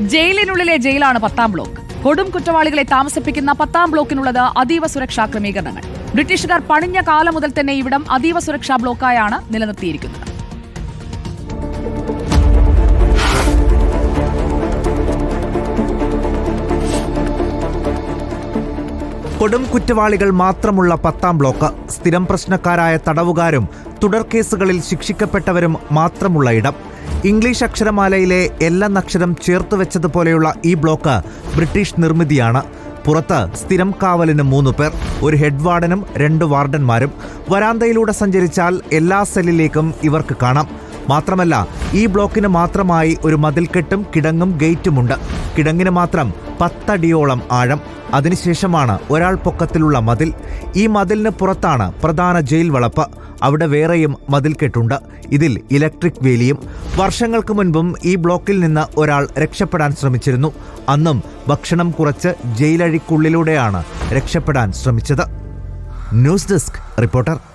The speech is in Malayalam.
ജയിലിനുള്ളിലെ ജയിലാണ് പത്താം ബ്ലോക്ക്. കൊടും കുറ്റവാളികളെ താമസിപ്പിക്കുന്ന പത്താം ബ്ലോക്കിനുള്ളത് അതീവ സുരക്ഷാ ക്രമീകരണങ്ങൾ. ബ്രിട്ടീഷുകാർ പണിഞ്ഞ കാലം മുതൽ തന്നെ ഇവിടം അതീവ സുരക്ഷാ ബ്ലോക്കായാണ് നിലനിർത്തിയിരിക്കുന്നത്. കൊടും കുറ്റവാളികൾ മാത്രമുള്ള പത്താം ബ്ലോക്ക്. സ്ഥിരം പ്രശ്നക്കാരായ തടവുകാരും തുടർ കേസുകളിൽ ശിക്ഷിക്കപ്പെട്ടവരും മാത്രമുള്ള ഇടം. ഇംഗ്ലീഷ് അക്ഷരമാലയിലെ എല്ലാ അക്ഷരം ചേർത്ത് വെച്ചതുപോലെയുള്ള ഈ ബ്ലോക്ക് ബ്രിട്ടീഷ് നിർമ്മിതിയാണ്. പുറത്ത് സ്ഥിരം കാവലിന് മൂന്ന് പേർ ഒരു ഹെഡ് വാർഡനും രണ്ട് വാർഡന്മാരും. വരാന്തയിലൂടെ സഞ്ചരിച്ചാൽ എല്ലാ സെല്ലിലേക്കും ഇവർക്ക് കാണാം. മാത്രമല്ല ഈ ബ്ലോക്കിന് മാത്രമായി ഒരു മതിൽക്കെട്ടും കിടങ്ങും ഗേറ്റുമുണ്ട്. കിടങ്ങിന് മാത്രം പത്തടിയോളം ആഴം. അതിനുശേഷമാണ് ഒരാൾ പൊക്കത്തിലുള്ള മതിൽ. ഈ മതിലിന് പുറത്താണ് പ്രധാന ജയിൽ വളപ്പ്. അവിടെ വേറെയും മതിൽക്കെട്ടുണ്ട്. ഇതിൽ ഇലക്ട്രിക് വേലിയും. വർഷങ്ങൾക്ക് മുൻപും ഈ ബ്ലോക്കിൽ നിന്ന് ഒരാൾ രക്ഷപ്പെടാൻ ശ്രമിച്ചിരുന്നു. അന്നും ഭക്ഷണം കുറച്ച് ജയിലഴിക്കുള്ളിലൂടെയാണ് രക്ഷപ്പെടാൻ ശ്രമിച്ചത്. News desk reporter.